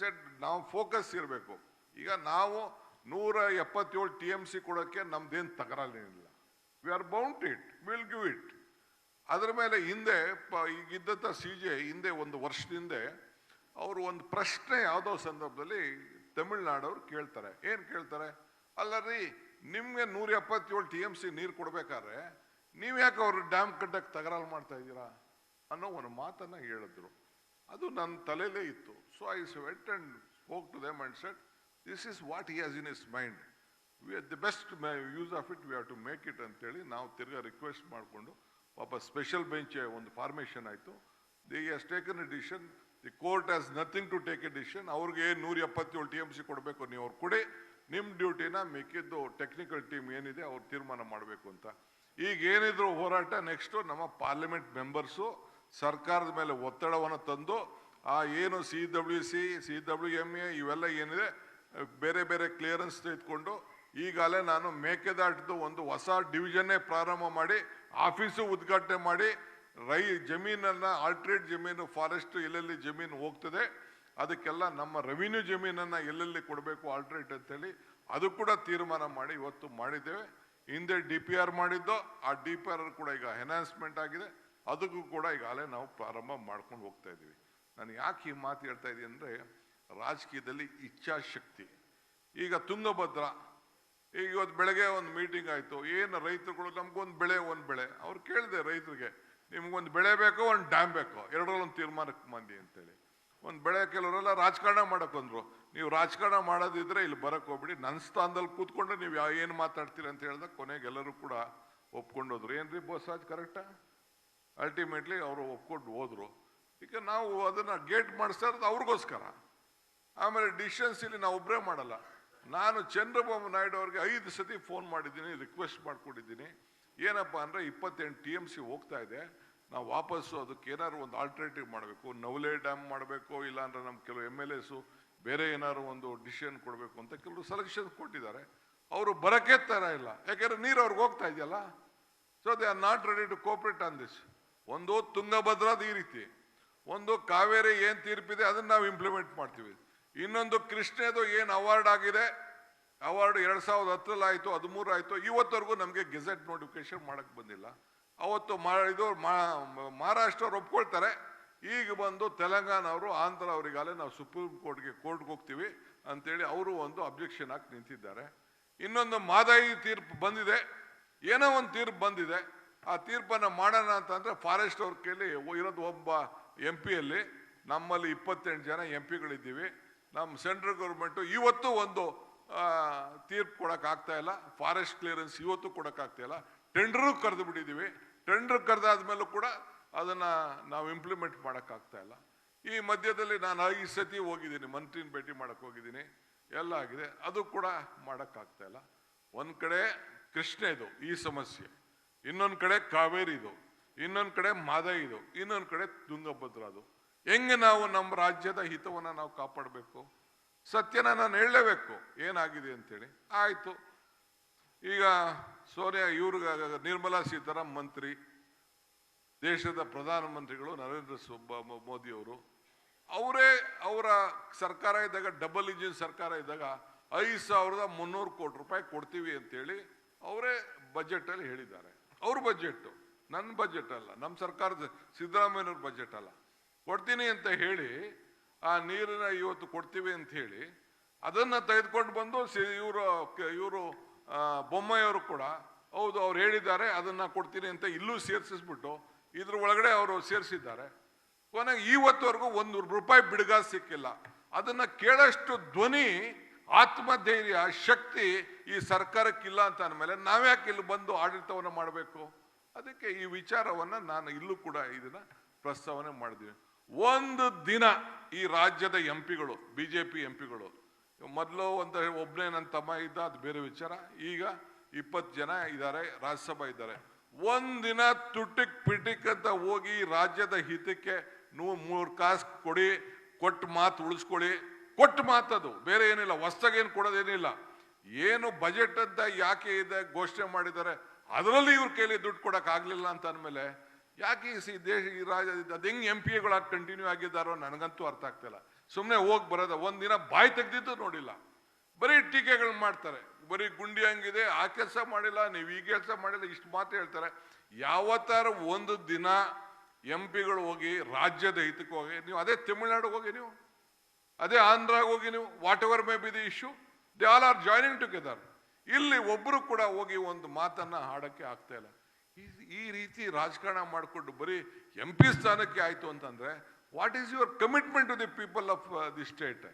Set ನಾವು focus ಇರಬೇಕು. ಈಗ ನಾವು ನೂರ ಎಪ್ಪತ್ತೇಳು ಟಿ ಎಂ ಸಿ ಕೊಡೋಕ್ಕೆ ನಮ್ದೇನು ತಕರಾಲೇನಿಲ್ಲ we are bound it will give it ಅದ್ರ ಮೇಲೆ ಹಿಂದೆ, ಪ ಈಗಿದ್ದಂಥ ಸಿ ಜೆ ಹಿಂದೆ ಒಂದು ವರ್ಷದಿಂದ ಅವರು ಒಂದು ಪ್ರಶ್ನೆ ಯಾವುದೋ ಸಂದರ್ಭದಲ್ಲಿ ತಮಿಳ್ನಾಡವ್ರು ಕೇಳ್ತಾರೆ. ಏನು ಕೇಳ್ತಾರೆ? ಅಲ್ಲ ರೀ, ನಿಮಗೆ ನೂರ ಎಪ್ಪತ್ತೇಳು ಟಿ ಎಂ ಸಿ ನೀರು ಕೊಡಬೇಕಾದ್ರೆ ನೀವು ಯಾಕೆ ಅವರು ಡ್ಯಾಮ್ ಕಟ್ಟಕ್ಕೆ ತಗರಾಲು ಮಾಡ್ತಾ ಇದ್ದೀರಾ? ಅನ್ನೋ ಒಂದು ಮಾತನ್ನು ಹೇಳಿದ್ರು. ಅದು ನನ್ನ ತಲೆಯಲ್ಲೇ ಇತ್ತು. So I went and spoke to them and said this is what he has in his mind we the best use of it we have to make it ಅಂತೇಳಿ ನಾವು ತಿರ್ಗಾ ರಿಕ್ವೆಸ್ಟ್ ಮಾಡಿಕೊಂಡು, ಪಾಪ ಸ್ಪೆಷಲ್ ಬೆಂಚ್ ಒಂದು formation ಆಯಿತು. The has taken a decision the court has nothing to take a decision ಅವ್ರಿಗೆ ನೂರ ಎಪ್ಪತ್ತೇಳು ಟಿ ಎಂ ಸಿ ಕೊಡಬೇಕು ನೀವು ಅವ್ರು ಕೊಡಿ. ನಿಮ್ಮ ಡ್ಯೂಟಿನ ಮಿಕ್ಕಿದ್ದು ಟೆಕ್ನಿಕಲ್ ಟೀಮ್ ಏನಿದೆ ಅವ್ರು ತೀರ್ಮಾನ ಮಾಡಬೇಕು ಅಂತ. ಈಗ ಏನಿದ್ರು ಹೋರಾಟ ನೆಕ್ಸ್ಟು ನಮ್ಮ ಪಾರ್ಲಿಮೆಂಟ್ ಮೆಂಬರ್ಸು ಸರ್ಕಾರದ ಮೇಲೆ ಒತ್ತಡವನ್ನು ತಂದು ಆ ಏನು C W C C W M A ಇವೆಲ್ಲ ಏನಿದೆ, ಬೇರೆ ಬೇರೆ ಕ್ಲಿಯರೆನ್ಸ್ ತೆಗೆದುಕೊಂಡು ಈಗಾಗಲೇ ನಾನು ಮೇಕೆದಾಟದ್ದು ಒಂದು ಹೊಸ ಡಿವಿಷನ್ನೇ ಪ್ರಾರಂಭ ಮಾಡಿ ಆಫೀಸು ಉದ್ಘಾಟನೆ ಮಾಡಿ, ರೈ ಜಮೀನನ್ನು ಆಲ್ಟ್ರೇಟ್ ಜಮೀನು ಫಾರೆಸ್ಟ್ ಎಲ್ಲೆಲ್ಲಿ ಜಮೀನು ಹೋಗ್ತದೆ, ಅದಕ್ಕೆಲ್ಲ ನಮ್ಮ ರೆವಿನ್ಯೂ ಜಮೀನನ್ನು ಎಲ್ಲೆಲ್ಲಿ ಕೊಡಬೇಕು ಆಲ್ಟ್ರೇಟ್ ಅಂತೇಳಿ ಅದು ಕೂಡ ತೀರ್ಮಾನ ಮಾಡಿ ಇವತ್ತು ಮಾಡಿದ್ದೇವೆ. ಹಿಂದೆ ಡಿ ಪಿ ಆರ್ ಮಾಡಿದ್ದು, ಆ ಡಿ ಪಿ ಆರ್ ಕೂಡ ಈಗ ಎನ್ಹಾನ್ಸ್ಮೆಂಟ್ ಆಗಿದೆ, ಅದಕ್ಕೂ ಕೂಡ ಈಗಾಗಲೇ ನಾವು ಪ್ರಾರಂಭ ಮಾಡ್ಕೊಂಡು ಹೋಗ್ತಾ ಇದ್ದೀವಿ. ನಾನು ಯಾಕೆ ಈ ಮಾತು ಹೇಳ್ತಾ ಇದ್ದೀನಿ ಅಂದರೆ ರಾಜಕೀಯದಲ್ಲಿ ಇಚ್ಛಾಶಕ್ತಿ. ಈಗ ತುಂಗಭದ್ರ, ಈಗ ಇವತ್ತು ಬೆಳಗ್ಗೆ ಒಂದು ಮೀಟಿಂಗ್ ಆಯಿತು. ಏನು ರೈತರುಗಳು? ನಮಗೊಂದು ಬೆಳೆ, ಒಂದು ಬೆಳೆ. ಅವ್ರು ಕೇಳಿದೆ ರೈತರಿಗೆ, ನಿಮ್ಗೊಂದು ಬೆಳೆ ಬೇಕೋ, ಒಂದು ಡ್ಯಾಮ್ ಬೇಕೋ? ಎರಡರಲ್ಲಿ ಒಂದು ತೀರ್ಮಾನಕ್ಕೆ ಮಂದಿ ಅಂತೇಳಿ. ಒಂದು ಬೆಳೆ ಕೆಲವರೆಲ್ಲ ರಾಜಕಾರಣ ಮಾಡೋಕ್ಕಂದ್ರು ನೀವು ರಾಜಕಾರಣ ಮಾಡೋದಿದ್ರೆ ಇಲ್ಲಿ ಬರಕ್ಕೆ ಹೋಗ್ಬಿಡಿ. ನನ್ನ ಸ್ಥಾನದಲ್ಲಿ ಕೂತ್ಕೊಂಡು ನೀವು ಯಾವ ಏನು ಮಾತಾಡ್ತೀರಿ ಅಂತ ಹೇಳಿದಾಗ ಕೊನೆಗೆ ಎಲ್ಲರೂ ಕೂಡ ಏನು ರೀ ಬೋಸಾಜ್ ಕರೆಕ್ಟಾ ಅಲ್ಟಿಮೇಟ್ಲಿ ಅವರು ಒಪ್ಕೊಂಡು ಹೋದ್ರು. ಈಗ ನಾವು ಅದನ್ನ ಗೇಟ್ ಮಾಡಿಸ್ತಾ ಇರೋದು ಅವ್ರಿಗೋಸ್ಕರ. ಆಮೇಲೆ ಡಿಸಿಷನ್ಸ್ ಇಲ್ಲಿ ನಾವು ಒಬ್ಬರೇ ಮಾಡಲ್ಲ. ನಾನು ಚಂದ್ರಬಾಬು ನಾಯ್ಡು ಅವ್ರಿಗೆ ಐದು ಸತಿ ಫೋನ್ ಮಾಡಿದ್ದೀನಿ ರಿಕ್ವೆಸ್ಟ್ ಮಾಡಿಕೊಂಡಿದ್ದೀನಿ. ಏನಪ್ಪ ಅಂದರೆ ಇಪ್ಪತ್ತೆಂಟು ಟಿ ಎಂ ಸಿ ಹೋಗ್ತಾ ಇದೆ. ನಾವು ವಾಪಸ್ಸು ಅದಕ್ಕೆ ಏನಾದ್ರು ಒಂದು ಆಲ್ಟರ್ನೇಟಿವ್ ಮಾಡಬೇಕು. ನವಲೆ ಡ್ಯಾಮ್ ಮಾಡಬೇಕು, ಇಲ್ಲಾಂದ್ರೆ ನಮ್ಮ ಕೆಲವು ಎಂ ಎಲ್ ಎಸು ಬೇರೆ ಏನಾದ್ರು ಒಂದು ಡಿಸಿಷನ್ ಕೊಡಬೇಕು ಅಂತ ಕೆಲವರು ಸೆಲೆಕ್ಷನ್ ಕೊಟ್ಟಿದ್ದಾರೆ. ಅವರು ಬರಕ್ಕೆ ತರ ಇಲ್ಲ. ಯಾಕೆಂದ್ರೆ ನೀರು ಅವ್ರಿಗೆ ಹೋಗ್ತಾ ಇದೆಯಲ್ಲ? So they are not ready to cooperate on this ಒಂದು ತುಂಗಭದ್ರಾದ ಈ ರೀತಿ. ಒಂದು ಕಾವೇರಿ ಏನು ತೀರ್ಪಿದೆ ಅದನ್ನ ನಾವು ಇಂಪ್ಲಿಮೆಂಟ್ ಮಾಡ್ತೀವಿ. ಇನ್ನೊಂದು ಕೃಷ್ಣದು ಏನು ಅವಾರ್ಡ್ ಆಗಿದೆ ಅವಾರ್ಡ್ ಎರಡು ಸಾವಿರದ ಹತ್ತರಲ್ಲಿ ಆಯಿತು ಹದಿಮೂರು ಆಯಿತು, ಇವತ್ತವರೆಗೂ ನಮಗೆ ಗೆಜೆಟ್ ನೋಟಿಫಿಕೇಶನ್ ಮಾಡಕ್ ಬಂದಿಲ್ಲ. ಅವತ್ತು ಮಾ, ಇದು ಮಾ- ಮಹಾರಾಷ್ಟ್ರ ಒಪ್ಕೊಳ್ತಾರೆ, ಈಗ ಬಂದು ತೆಲಂಗಾಣ ಅವರು ಆಂಧ್ರ ಅವರಿಗಾಲೆ ನಾವು ಸುಪ್ರೀಂ ಕೋರ್ಟ್ಗೆ ಕೋರ್ಟ್ಗೆ ಹೋಗ್ತೀವಿ ಅಂತೇಳಿ ಅವರು ಒಂದು ಅಬ್ಜೆಕ್ಷನ್ ಹಾಕಿ ನಿಂತಿದ್ದಾರೆ. ಇನ್ನೊಂದು ಮಾದಾಯಿ ತೀರ್ಪು ಬಂದಿದೆ, ಏನೋ ಒಂದು ತೀರ್ಪು ಬಂದಿದೆ, ಆ ತೀರ್ಪನ್ನ ಮಾಡೋಣ ಅಂತಂದ್ರೆ ಫಾರೆಸ್ಟ್ ಅವ್ರ ಇರೋದು ಒಬ್ಬ ಎಂ ಪಿಯಲ್ಲಿ ನಮ್ಮಲ್ಲಿ ಇಪ್ಪತ್ತೆಂಟು ಜನ ಎಂ ಪಿಗಳಿದ್ದೀವಿ ನಮ್ಮ ಸೆಂಟ್ರಲ್ ಗೌರ್ಮೆಂಟು ಇವತ್ತು ಒಂದು ತೀರ್ಪು ಕೊಡೋಕ್ಕಾಗ್ತಾ ಇಲ್ಲ. ಫಾರೆಸ್ಟ್ ಕ್ಲಿಯರೆನ್ಸ್ ಇವತ್ತು ಕೊಡೋಕ್ಕಾಗ್ತಾ ಇಲ್ಲ. ಟೆಂಡರು ಕರೆದು ಬಿಟ್ಟಿದ್ದೀವಿ. ಟೆಂಡರ್ ಕರೆದಾದ್ಮೇಲೂ ಕೂಡ ಅದನ್ನು ನಾವು ಇಂಪ್ಲಿಮೆಂಟ್ ಮಾಡೋಕ್ಕಾಗ್ತಾ ಇಲ್ಲ. ಈ ಮಧ್ಯದಲ್ಲಿ ನಾನು ಐದು ಸತಿ ಹೋಗಿದ್ದೀನಿ. ಮಂತ್ರಿನ ಭೇಟಿ ಮಾಡೋಕ್ಕೆ ಹೋಗಿದ್ದೀನಿ. ಎಲ್ಲ ಆಗಿದೆ. ಅದು ಕೂಡ ಮಾಡೋಕ್ಕಾಗ್ತಾ ಇಲ್ಲ. ಒಂದು ಕಡೆ ಕೃಷ್ಣ ಇದು, ಈ ಸಮಸ್ಯೆ. ಇನ್ನೊಂದು ಕಡೆ ಕಾವೇರಿದು ಇನ್ನೊಂದ್ ಕಡೆ ಮಾದೈದು ಇನ್ನೊಂದು ಕಡೆ ತುಂಗಭದ್ರದು ಹೆಂಗೆ ನಾವು ನಮ್ಮ ರಾಜ್ಯದ ಹಿತವನ್ನು ನಾವು ಕಾಪಾಡಬೇಕು? ಸತ್ಯನ ನಾನು ಹೇಳಲೇಬೇಕು. ಏನಾಗಿದೆ ಅಂತೇಳಿ. ಆಯಿತು. ಈಗ ಸೋನಿಯಾ ಇವ್ರಿಗೆ ನಿರ್ಮಲಾ ಸೀತಾರಾಮ್ ಮಂತ್ರಿ, ದೇಶದ ಪ್ರಧಾನಮಂತ್ರಿಗಳು ನರೇಂದ್ರ ಮೋದಿಯವರು ಮೋದಿ ಅವರು. ಅವರೇ ಸರ್ಕಾರ ಇದ್ದಾಗ, ಡಬಲ್ ಇಂಜಿನ್ ಸರ್ಕಾರ ಇದ್ದಾಗ ಐದು ಸಾವಿರದ ಮುನ್ನೂರು ಕೋಟಿ ರೂಪಾಯಿ ಕೊಡ್ತೀವಿ ಅಂತೇಳಿ ಅವರೇ ಬಜೆಟಲ್ಲಿ ಹೇಳಿದ್ದಾರೆ. ಅವ್ರ ಬಜೆಟ್ ನನ್ನ ಬಜೆಟ್ ಅಲ್ಲ ನಮ್ಮ ಸರ್ಕಾರದ ಸಿದ್ದರಾಮಯ್ಯನವ್ರ ಬಜೆಟ್ ಅಲ್ಲ. ಕೊಡ್ತೀನಿ ಅಂತ ಹೇಳಿ, ಆ ನೀರನ್ನ ಇವತ್ತು ಕೊಡ್ತೀವಿ ಅಂತ ಹೇಳಿ, ಅದನ್ನ ತೆಗೆದುಕೊಂಡು ಬಂದು ಇವರು ಇವರು ಬೊಮ್ಮಾಯಿಯವರು ಕೂಡ, ಹೌದು, ಅವ್ರು ಹೇಳಿದ್ದಾರೆ, ಅದನ್ನ ಕೊಡ್ತೀನಿ ಅಂತ ಇಲ್ಲೂ ಸೇರಿಸಿಸ್ಬಿಟ್ಟು, ಇದ್ರ ಒಳಗಡೆ ಅವರು ಸೇರಿಸಿದ್ದಾರೆ. ಕೊನೆಗೆ ಇವತ್ತವರೆಗೂ ಒಂದು ರೂಪಾಯಿ ಬಿಡುಗಾ ಸಿಕ್ಕಿಲ್ಲ. ಅದನ್ನ ಕೇಳಷ್ಟು ಧ್ವನಿ, ಆತ್ಮಧೈರ್ಯ, ಶಕ್ತಿ ಈ ಸರ್ಕಾರಕ್ಕಿಲ್ಲ ಅಂತ ಅಂದಮೇಲೆ ನಾವ್ಯಾಕೆ ಇಲ್ಲಿ ಬಂದು ಆಡಳಿತವನ್ನು ಮಾಡಬೇಕು? ಅದಕ್ಕೆ ಈ ವಿಚಾರವನ್ನ ನಾನು ಇಲ್ಲೂ ಕೂಡ ಇದನ್ನ ಪ್ರಸ್ತಾವನೆ ಮಾಡಿದ್ವಿ ಒಂದು ದಿನ ಈ ರಾಜ್ಯದ ಎಂ ಪಿಗಳು ಬಿಜೆಪಿ ಎಂ ಪಿಗಳು ಮೊದಲು ಒಂದು ಒಬ್ಬನೇ ನನ್ನ ತಮ್ಮ ಇದ್ದ, ಅದು ಬೇರೆ ವಿಚಾರ. ಈಗ ಇಪ್ಪತ್ತು ಜನ ಇದ್ದಾರೆ, ರಾಜ್ಯಸಭಾ ಇದ್ದಾರೆ. ಒಂದಿನ ತುಟಿಕ್ ಪಿಟಿಕ್ ಅಂತ ಹೋಗಿ ರಾಜ್ಯದ ಹಿತಕ್ಕೆ ನೂ ಮೂರು ಕಾಸು ಕೊಡಿ ಕೊಟ್ಟು ಮಾತು ಉಳಿಸ್ಕೊಳ್ಳಿ. ಕೊಟ್ಟು ಮಾತದು ಬೇರೆ ಏನಿಲ್ಲ ಹೊಸ್ದಾಗೇನು ಕೊಡೋದೇನಿಲ್ಲ ಏನು ಬಜೆಟ್ ಅಂತ ಯಾಕೆ ಇದೆ, ಘೋಷಣೆ ಮಾಡಿದ್ದಾರೆ? ಅದರಲ್ಲಿ ಇವ್ರ ಕೈಲಿ ದುಡ್ಡು ಕೊಡಕ್ ಆಗ್ಲಿಲ್ಲ ಅಂತ ಅಂದಮೇಲೆ, ಯಾಕೆ ಈ ದೇಶ ಈ ರಾಜ್ಯ ಅದು ಹೆಂಗೆ ಎಂ ಪಿ ಎಗಳಾಗಿ ಕಂಟಿನ್ಯೂ ಆಗಿದ್ದಾರೋ ನನಗಂತೂ ಅರ್ಥ ಆಗ್ತಿಲ್ಲ. ಸುಮ್ಮನೆ ಹೋಗಿ ಬರೋದ ಒಂದಿನ ಬಾಯಿ ತೆಗ್ದಿದ್ದು ನೋಡಿಲ್ಲ. ಬರೀ ಟೀಕೆಗಳು ಮಾಡ್ತಾರೆ. ಬರೀ ಗುಂಡಿ ಹಂಗಿದೆ, ಆ ಕೆಲಸ ಮಾಡಿಲ್ಲ, ನೀವು ಈ ಕೆಲಸ ಮಾಡಿಲ್ಲ, ಇಷ್ಟು ಮಾತು ಹೇಳ್ತಾರೆ. ಯಾವತ್ತಾರ ಒಂದು ದಿನ ಎಂ ಪಿಗಳು ಹೋಗಿ ರಾಜ್ಯದ ಹಿತಕ್ಕೆ ಹೋಗಿ, ನೀವು ಅದೇ ತಮಿಳ್ನಾಡಿಗೆ ಹೋಗಿ ನೀವು, ಅದೇ ಆಂಧ್ರಾಗೆ ಹೋಗಿ ನೀವು whatever may be the issue they all are joining together ಇಲ್ಲಿ ಒಬ್ಬರು ಕೂಡ ಹೋಗಿ ಒಂದು ಮಾತನ್ನ ಹಾಡಕ್ಕೆ ಆಗ್ತಾ ಇಲ್ಲ. ಈ- ರೀತಿ ರಾಜಕಾರಣ ಮಾಡಿಕೊಂಡು ಬರೀ ಎಂ ಪಿ ಸ್ಥಾನಕ್ಕೆ ಆಯ್ತು ಅಂತಂದ್ರೆ what is your commitment to the people of the state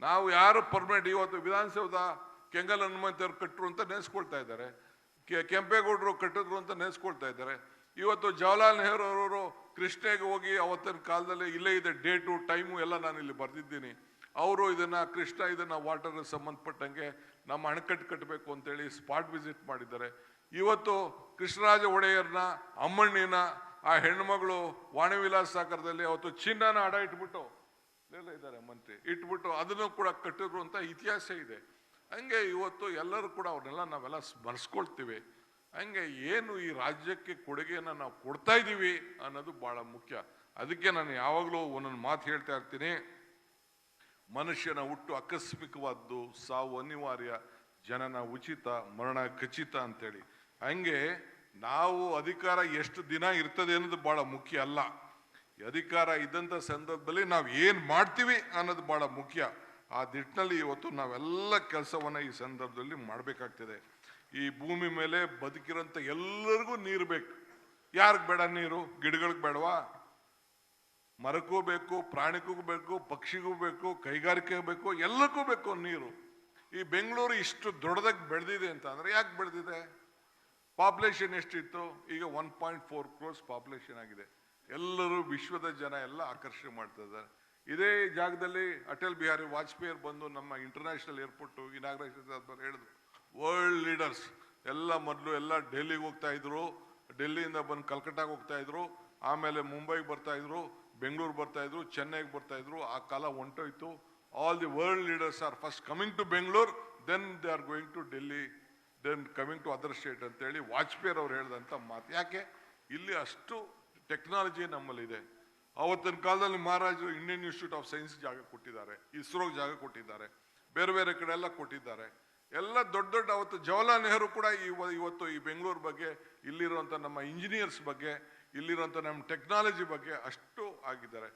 ನಾವು ಯಾರು ಪರ್ಮನೆಂಟ್ ಇವತ್ತು ವಿಧಾನಸೌಧ ಕೆಂಗಲ್ ಹನುಮಂತವ್ರು ಕಟ್ಟರು ಅಂತ ನೆನೆಸ್ಕೊಳ್ತಾ ಇದ್ದಾರೆ. ಕೆಂಪೇಗೌಡರು ಕಟ್ಟಿದ್ರು ಅಂತ ನೆನೆಸ್ಕೊಳ್ತಾ ಇದ್ದಾರೆ. ಇವತ್ತು ಜವಾಹರ್ಲಾಲ್ ನೆಹರು ಅವರು ಕೃಷ್ಣೆಗೆ ಹೋಗಿ ಅವತ್ತಿನ ಕಾಲದಲ್ಲಿ ಇಲ್ಲೇ ಇದೆ ಡೇಟು ಟೈಮು ಎಲ್ಲ ನಾನು ಇಲ್ಲಿ ಬರೆದಿದ್ದೀನಿ. ಅವರು ಇದನ್ನು, ಕೃಷ್ಣ ಇದನ್ನು ವಾಟರ್ ಸಂಬಂಧಪಟ್ಟಂಗೆ ನಮ್ಮ ಅಣೆಕಟ್ಟು ಕಟ್ಟಬೇಕು ಅಂತೇಳಿ ಸ್ಪಾಟ್ ವಿಸಿಟ್ ಮಾಡಿದ್ದಾರೆ. ಇವತ್ತು ಕೃಷ್ಣರಾಜ ಒಡೆಯರ್ನ, ಅಮ್ಮಣ್ಣಿನ, ಆ ಹೆಣ್ಮಗಳು ವಾಣಿವಿಲಾಸ ಸಾಗರದಲ್ಲಿ ಅವತ್ತು ಚಿನ್ನನ ಅಡ ಇಟ್ಬಿಟ್ಟು ಎಲ್ಲ ಇದ್ದಾರೆ ಮಂತ್ರಿ. ಇಟ್ಬಿಟ್ಟು ಅದನ್ನು ಕೂಡ ಕಟ್ಟಿದ್ರು ಅಂತ ಇತಿಹಾಸ ಇದೆ. ಹಂಗೆ ಇವತ್ತು ಎಲ್ಲರೂ ಕೂಡ ಅವ್ರನ್ನೆಲ್ಲ ನಾವೆಲ್ಲ ಸ್ಮರಿಸ್ಕೊಳ್ತೀವಿ ಹಂಗೆ ಏನು ಈ ರಾಜ್ಯಕ್ಕೆ ಕೊಡುಗೆಯನ್ನು ನಾವು ಕೊಡ್ತಾ ಇದ್ದೀವಿ ಅನ್ನೋದು ಭಾಳ ಮುಖ್ಯ. ಅದಕ್ಕೆ ನಾನು ಯಾವಾಗಲೂ ಒಂದೊಂದು ಮಾತು ಹೇಳ್ತಾ ಇರ್ತೀನಿ. ಮನುಷ್ಯನ ಹುಟ್ಟು ಆಕಸ್ಮಿಕವಾದ್ದು ಸಾವು ಅನಿವಾರ್ಯ, ಜನನ ಉಚಿತ, ಮರಣ ಖಚಿತ ಅಂತೇಳಿ. ಹಂಗೆ ನಾವು ಅಧಿಕಾರ ಎಷ್ಟು ದಿನ ಇರ್ತದೆ ಅನ್ನೋದು ಬಹಳ ಮುಖ್ಯ ಅಲ್ಲ. ಅಧಿಕಾರ ಇದ್ದಂಥ ಸಂದರ್ಭದಲ್ಲಿ ನಾವು ಏನು ಮಾಡ್ತೀವಿ ಅನ್ನೋದು ಬಹಳ ಮುಖ್ಯ. ಆ ದಿಟ್ಟಿನಲ್ಲಿ ಇವತ್ತು ನಾವೆಲ್ಲ ಕೆಲಸವನ್ನು ಈ ಸಂದರ್ಭದಲ್ಲಿ ಮಾಡಬೇಕಾಗ್ತದೆ. ಈ ಭೂಮಿ ಮೇಲೆ ಬದುಕಿರೋಂಥ ಎಲ್ಲರಿಗೂ ನೀರು ಬೇಕು. ಯಾರಿಗೆ ಬೇಡ ನೀರು? ಗಿಡಗಳಿಗೆ ಬೇಡವಾ? ಮರಕ್ಕೂ ಬೇಕು, ಪ್ರಾಣಿಗೂ ಬೇಕು, ಪಕ್ಷಿಗೂ ಬೇಕು ಕೈಗಾರಿಕೆಗೂ ಬೇಕು, ಎಲ್ಲಕ್ಕೂ ಬೇಕು ನೀರು. ಈ ಬೆಂಗಳೂರು ಇಷ್ಟು ದೊಡ್ಡದಾಗಿ ಬೆಳೆದಿದೆ ಅಂತ ಅಂದ್ರೆ ಯಾಕೆ ಬೆಳೆದಿದೆ? ಪಾಪ್ಯುಲೇಷನ್ ಎಷ್ಟಿತ್ತು? ಈಗ one point four crores population ಆಗಿದೆ. ಎಲ್ಲರೂ ವಿಶ್ವದ ಜನ ಎಲ್ಲ ಆಕರ್ಷಣೆ ಮಾಡ್ತಾ ಇದ್ದಾರೆ. ಇದೇ ಜಾಗದಲ್ಲಿ ಅಟಲ್ ಬಿಹಾರಿ ವಾಜಪೇಯಿ ಬಂದು ನಮ್ಮ ಇಂಟರ್ನ್ಯಾಷನಲ್ ಏರ್ಪೋರ್ಟ್ ಇನಾಗ್ರೇಷನ್ ಆದ್ಮೇಲೆ ಹೇಳಿದ್ರು. ವರ್ಲ್ಡ್ ಲೀಡರ್ಸ್ ಎಲ್ಲ ಮೊದಲು ಎಲ್ಲ ಡೆಲ್ಲಿಗೆ ಹೋಗ್ತಾ ಇದ್ರು. ಡೆಲ್ಲಿಯಿಂದ ಬಂದು ಕಲ್ಕಟ್ಟಾಗೆ ಹೋಗ್ತಾ ಇದ್ರು. ಆಮೇಲೆ ಮುಂಬೈಗೆ ಬರ್ತಾ ಇದ್ರು. ಬೆಂಗಳೂರು ಬರ್ತಾ ಇದ್ರು, ಚೆನ್ನೈಗೆ ಬರ್ತಾ ಇದ್ರು, ಆ ಕಾಲ ಹೊಂಟೋಯ್ತು all the world leaders are first coming to Bengaluru then they are going to Delhi then coming to other state ಅಂತೇಳಿ ವಾಜಪೇಯಿ ಅವ್ರು ಹೇಳಿದಂಥ ಮಾತು. ಯಾಕೆ? ಇಲ್ಲಿ ಅಷ್ಟು ಟೆಕ್ನಾಲಜಿ ನಮ್ಮಲ್ಲಿದೆ. ಅವತ್ತಿನ ಕಾಲದಲ್ಲಿ ಮಹಾರಾಜರು ಇಂಡಿಯನ್ ಇನ್ಸ್ಟಿಟ್ಯೂಟ್ ಆಫ್ ಸೈನ್ಸ್ ಜಾಗ ಕೊಟ್ಟಿದ್ದಾರೆ ಇಸ್ರೋಗೆ ಜಾಗ ಕೊಟ್ಟಿದ್ದಾರೆ, ಬೇರೆ ಬೇರೆ ಕಡೆ ಎಲ್ಲ ಕೊಟ್ಟಿದ್ದಾರೆ. ಎಲ್ಲ ದೊಡ್ಡ ದೊಡ್ಡ ಅವತ್ತು ಜವಾಹರ್ಲಾಲ್ ನೆಹರು ಕೂಡ ಇವ- ಇವತ್ತು ಈ ಬೆಂಗಳೂರು ಬಗ್ಗೆ ಇಲ್ಲಿರುವಂಥ ನಮ್ಮ ಇಂಜಿನಿಯರ್ಸ್ ಬಗ್ಗೆ ಇಲ್ಲಿರುವಂಥ ನಮ್ಮ ಟೆಕ್ನಾಲಜಿ ಬಗ್ಗೆ ಅಷ್ಟು ಆಗಿದ್ದಾರೆ